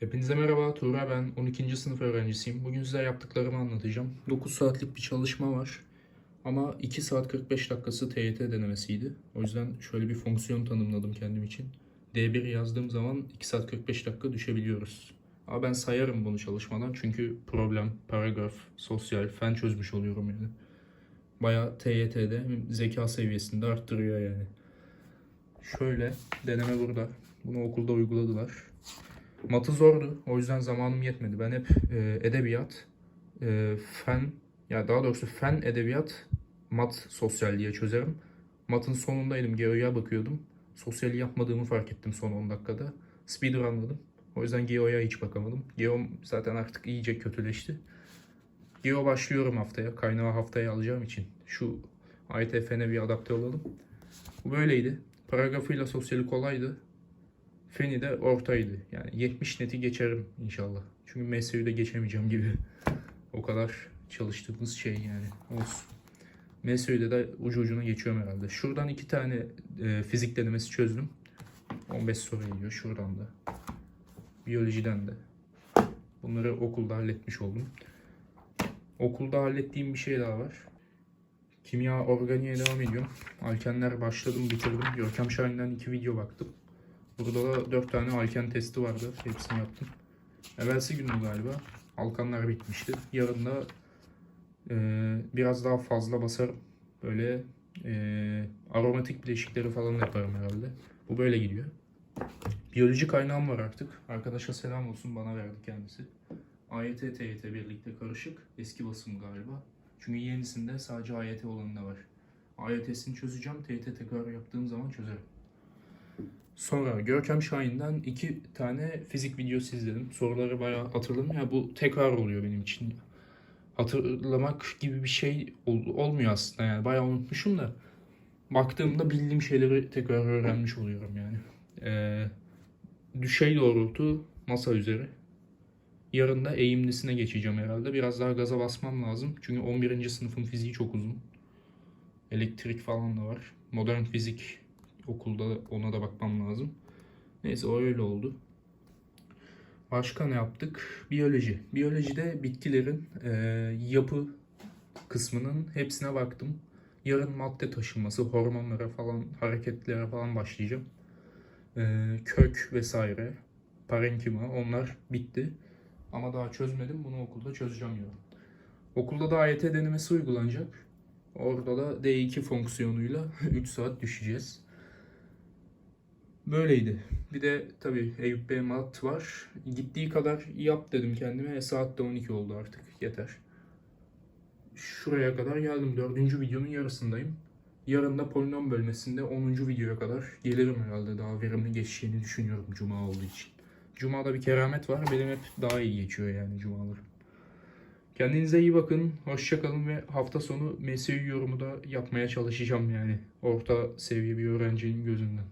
Hepinize merhaba, Tuğra ben. 12. sınıf öğrencisiyim. Bugün size yaptıklarımı anlatacağım. 9 saatlik bir çalışma var. Ama 2 saat 45 dakikası TYT denemesiydi. O yüzden şöyle bir fonksiyon tanımladım kendim için. D1 yazdığım zaman 2 saat 45 dakika düşebiliyoruz. Ama ben sayarım bunu çalışmadan çünkü problem, paragraf, sosyal, fen çözmüş oluyorum yani. Bayağı TYT'de zeka seviyesinde arttırıyor yani. Şöyle, deneme burada. Bunu okulda uyguladılar. Matı zordu. O yüzden zamanım yetmedi. Ben hep e, edebiyat, e, fen, ya daha doğrusu fen, edebiyat, mat, sosyal diye çözerim. Matın sonundaydım. Geo'ya bakıyordum. Sosyali yapmadığımı fark ettim son 10 dakikada. Speedrunladım. O yüzden Geo'ya hiç bakamadım. Geo zaten artık iyice kötüleşti. Geo başlıyorum haftaya. Kaynağı haftaya alacağım için. Şu AYTF'ne bir adapte olalım. Bu böyleydi. Paragrafıyla sosyali kolaydı. Feni de ortaydı. Yani 70 neti geçerim inşallah. Çünkü MSU'yu da geçemeyeceğim gibi. o kadar çalıştığımız şey yani. Olsun. MSU'da da ucu ucuna geçiyorum herhalde. Şuradan iki tane e, fizik denemesi çözdüm. 15 soru geliyor şuradan da. Biyolojiden de. Bunları okulda halletmiş oldum. Okulda hallettiğim bir şey daha var. Kimya organiğe devam ediyorum. Alkenler başladım bitirdim. Görkem Şahin'den iki video baktım. Burada da 4 tane alken testi vardı. Hepsini yaptım. Evvelsi gündü galiba. Alkanlar bitmişti. Yarın da e, biraz daha fazla basarım. Böyle e, aromatik bileşikleri falan yaparım herhalde. Bu böyle gidiyor. Biyoloji kaynağım var artık. Arkadaşa selam olsun bana verdi kendisi. AYT, TYT birlikte karışık. Eski basım galiba. Çünkü yenisinde sadece AYT olanında var. AYT'sini çözeceğim. TYT tekrar yaptığım zaman çözerim. Sonra Görkem Şahin'den iki tane fizik videosu izledim. Soruları bayağı hatırladım. Ya bu tekrar oluyor benim için. Hatırlamak gibi bir şey ol- olmuyor aslında yani. Bayağı unutmuşum da. Baktığımda bildiğim şeyleri tekrar öğrenmiş oluyorum yani. Ee, düşey doğrultu masa üzeri. Yarın da eğimlisine geçeceğim herhalde. Biraz daha gaza basmam lazım. Çünkü 11. sınıfın fiziği çok uzun. Elektrik falan da var. Modern fizik okulda ona da bakmam lazım. Neyse o öyle oldu. Başka ne yaptık? Biyoloji. Biyolojide bitkilerin e, yapı kısmının hepsine baktım. Yarın madde taşınması, hormonlara falan, hareketlere falan başlayacağım. E, kök vesaire, parenkima onlar bitti. Ama daha çözmedim. Bunu okulda çözeceğim yarın. Okulda da AYT denemesi uygulanacak. Orada da D2 fonksiyonuyla 3 saat düşeceğiz. Böyleydi. Bir de tabii Eyüp Bey mat var. Gittiği kadar yap dedim kendime. E, saat de 12 oldu artık. Yeter. Şuraya kadar geldim. Dördüncü videonun yarısındayım. Yarın da polinom bölmesinde 10. videoya kadar gelirim herhalde. Daha verimli geçeceğini düşünüyorum Cuma olduğu için. Cuma'da bir keramet var. Benim hep daha iyi geçiyor yani Cumalar. Kendinize iyi bakın. Hoşçakalın ve hafta sonu MSU yorumu da yapmaya çalışacağım yani. Orta seviye bir öğrencinin gözünden.